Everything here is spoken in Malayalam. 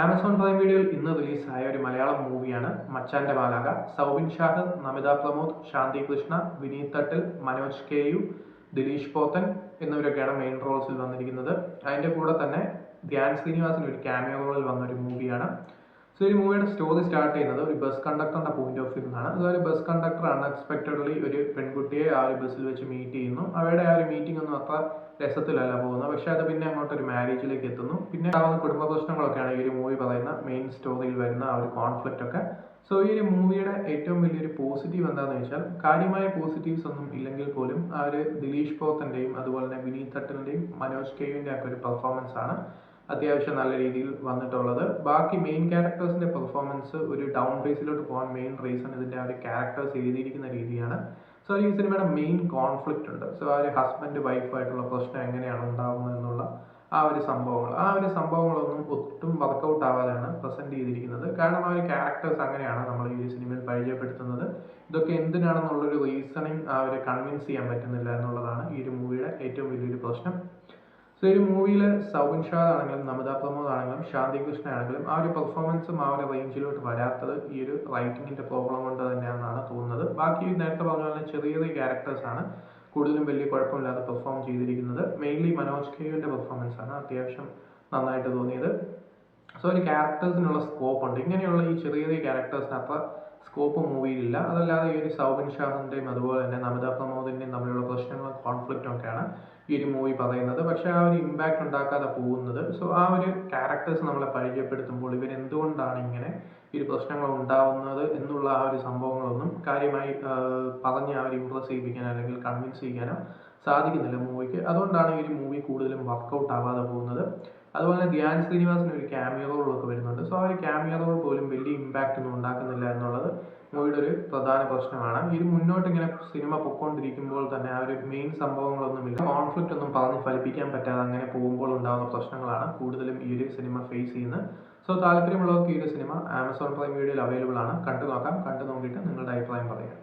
ആമസോൺ പ്രൈം വീഡിയോയിൽ ഇന്ന് റിലീസായ ഒരു മലയാളം മൂവിയാണ് മച്ചാന്റെ മാലാക സൗബിൻ ഷാഹ് നമിത പ്രമോദ് ശാന്തി കൃഷ്ണ വിനീത് തട്ടിൽ മനോജ് കെ യു ദിലീഷ് പോത്തൻ എന്നിവരൊക്കെയാണ് മെയിൻ റോൾസിൽ വന്നിരിക്കുന്നത്. അതിന്റെ കൂടെ തന്നെ ധ്യാൻ ശ്രീനിവാസൻ ഒരു ക്യാമിയോ റോളിൽ വന്ന ഒരു മൂവിയാണ് സോ ഈ മൂവിയുടെ സ്റ്റോറി സ്റ്റാർട്ട് ചെയ്യുന്നത് ഒരു ബസ് കണ്ടക്ടറിന്റെ പോയിന്റ് ഓഫ് വ്യൂ നിന്നാണ്. അതൊരു ബസ് കണ്ടക്ടർ അൺഎക്സ്പെക്ടഡ്ലി ഒരു പെൺകുട്ടിയെ ആ ഒരു ബസ്സിൽ വെച്ച് മീറ്റ് ചെയ്യുന്നു. അവരുടെ ആ ഒരു മീറ്റിംഗ് ഒന്നും അത്ര രസത്തിലല്ല പോകുന്നത്. പക്ഷെ അത് പിന്നെ അങ്ങോട്ട് ഒരു മാരേജിലേക്ക് എത്തുന്നു. പിന്നെ ഉണ്ടാകുന്ന കുടുംബ പ്രശ്നങ്ങളൊക്കെയാണ് ഈ ഒരു മൂവി പറയുന്ന മെയിൻ സ്റ്റോറിയിൽ വരുന്ന ആ ഒരു കോൺഫ്ലിക്റ്റ് ഒക്കെ. സോ ഈ ഒരു മൂവിയുടെ ഏറ്റവും വലിയൊരു പോസിറ്റീവ് എന്താണെന്ന് വെച്ചാൽ കാര്യമായ പോസിറ്റീവ്സ് ഒന്നും ഇല്ലെങ്കിൽ പോലും ആ ഒരു ദിലീഷ് പോത്തന്റെയും അതുപോലെ തന്നെ വിനീത് തട്ടലിന്റെയും മനോജ് കെയുവിന്റെ ഒക്കെ ഒരു പെർഫോമൻസ് ആണ്. അത്യാവശ്യം നല്ല രീതിയിൽ വന്നിട്ടുള്ളത്. ബാക്കി മെയിൻ ക്യാരക്ടേഴ്സിന്റെ പെർഫോമൻസ് ഒരു ഡൗൺ ബേസിലോട്ട് പോകാൻ മെയിൻ റീസൺ ഇതിന്റെ ആ ഒരു ക്യാരക്ടേഴ്സ് എഴുതിയിരിക്കുന്ന രീതിയാണ്. സോ ഈ സിനിമയുടെ മെയിൻ കോൺഫ്ലിക്റ്റ് ഉണ്ട്. സോ ആ ഒരു ഹസ്ബൻഡ് വൈഫായിട്ടുള്ള പ്രശ്നം എങ്ങനെയാണ് ഉണ്ടാകുന്നത് എന്നുള്ള ആ ഒരു സംഭവങ്ങൾ. ആ ഒരു സംഭവങ്ങളൊന്നും ഒട്ടും വർക്കൗട്ട് ആവാതെയാണ് പ്രസന്റ് ചെയ്തിരിക്കുന്നത്. കാരണം ആ ഒരു ക്യാരക്ടേഴ്സ് അങ്ങനെയാണ് നമ്മൾ ഈ സിനിമയിൽ പരിചയപ്പെടുത്തുന്നത്. ഇതൊക്കെ എന്തിനാണെന്നുള്ളൊരു റീസണിങ് ആ ഒരു കൺവിൻസ് ചെയ്യാൻ പറ്റുന്നില്ല എന്നുള്ളതാണ് ഈ ഒരു മൂവിയുടെ ഏറ്റവും വലിയൊരു പ്രശ്നം. സോ ഈ മൂവിയിൽ സൗബിൻ ഷാദ് ആണെങ്കിലും നമിത പ്രമോദ് ആണെങ്കിലും ശാന്തി കൃഷ്ണ ആണെങ്കിലും ആ ഒരു പെർഫോമൻസും ആ ഒരു റേഞ്ചിലോട്ട് വരാത്തത് ഈ ഒരു റൈറ്റിങ്ങിന്റെ പ്രോബ്ലം കൊണ്ട് തന്നെയാണെന്നാണ് തോന്നുന്നത്. ബാക്കി നേരത്തെ പറഞ്ഞ പോലെ ചെറിയ ചെറിയ ക്യാരക്ടേഴ്സ് ആണ് കൂടുതലും വലിയ കുഴപ്പമില്ലാതെ പെർഫോം ചെയ്തിരിക്കുന്നത്. മെയിൻലി മനോജ് കെയുവിന്റെ പെർഫോമൻസ് ആണ് അത്യാവശ്യം നന്നായിട്ട് തോന്നിയത്. സോ ഒരു ക്യാരക്ടേഴ്സിനുള്ള സ്കോപ്പ് ഉണ്ട്. ഇങ്ങനെയുള്ള ഈ ചെറിയ ചെറിയ ക്യാരക്ടേഴ്സിന് അത്ര സ്കോപ്പ് മൂവിയിലില്ല അതല്ലാതെ ഈ ഒരു സൗബിൻ ഷാഹിന്റെയും അതുപോലെ തന്നെ നമിത പ്രശ്നങ്ങളും കോൺഫ്ലിക്റ്റും ഒക്കെയാണ് ഈ ഒരു മൂവി പറയുന്നത്. പക്ഷെ ആ ഒരു ഇമ്പാക്റ്റ് ഉണ്ടാക്കാതെ പോകുന്നത്. സോ ആ ഒരു ക്യാരക്ടേഴ്സ് നമ്മളെ പരിചയപ്പെടുത്തുമ്പോൾ ഇവർ എന്തുകൊണ്ടാണ് ഇങ്ങനെ ഈ ഒരു പ്രശ്നങ്ങൾ ഉണ്ടാവുന്നത് എന്നുള്ള ആ ഒരു സംഭവങ്ങളൊന്നും കാര്യമായി പറഞ്ഞ് ആ ഒരു ഇമ്പ്രസ് ചെയ്യിപ്പിക്കാനോ അല്ലെങ്കിൽ കൺവിൻസ് ചെയ്യാനോ സാധിക്കുന്നില്ല മൂവിക്ക് അതുകൊണ്ടാണ് ഈ ഒരു മൂവി കൂടുതലും വർക്കൗട്ട് ആവാതെ പോകുന്നത്. അതുപോലെ ധ്യാൻ ശ്രീനിവാസൻ ഒരു ക്യാമിയോ റോളൊക്കെ വരുന്നുണ്ട്. സോ ആ ഒരു ക്യാമിയോ റോൾ പോലും വലിയ ഇമ്പാക്റ്റ് ഒന്നും ഉണ്ടാക്കുന്നില്ല എന്നുള്ളത് മൂവിയുടെ ഒരു പ്രധാന പ്രശ്നമാണ്. ഇത് മുന്നോട്ട് ഇങ്ങനെ സിനിമ പൊക്കോണ്ടിരിക്കുമ്പോൾ തന്നെ ആ ഒരു മെയിൻ സംഭവങ്ങളൊന്നും ഇല്ല കോൺഫ്ലിക്റ്റ് ഒന്നും പറഞ്ഞ് ഫലിപ്പിക്കാൻ പറ്റാതെ അങ്ങനെ പോകുമ്പോൾ ഉണ്ടാകുന്ന പ്രശ്നങ്ങളാണ് കൂടുതലും ഈ ഒരു സിനിമ ഫേസ് ചെയ്യുന്നത്. സോ താല്പര്യമുള്ളവർക്ക് ഈ ഒരു സിനിമ ആമസോൺ പ്രൈം വീഡിയോയിൽ അവൈലബിൾ ആണ്. കണ്ടു നോക്കാം കണ്ടു നോക്കിയിട്ട് നിങ്ങളുടെ അഭിപ്രായം പറയാം.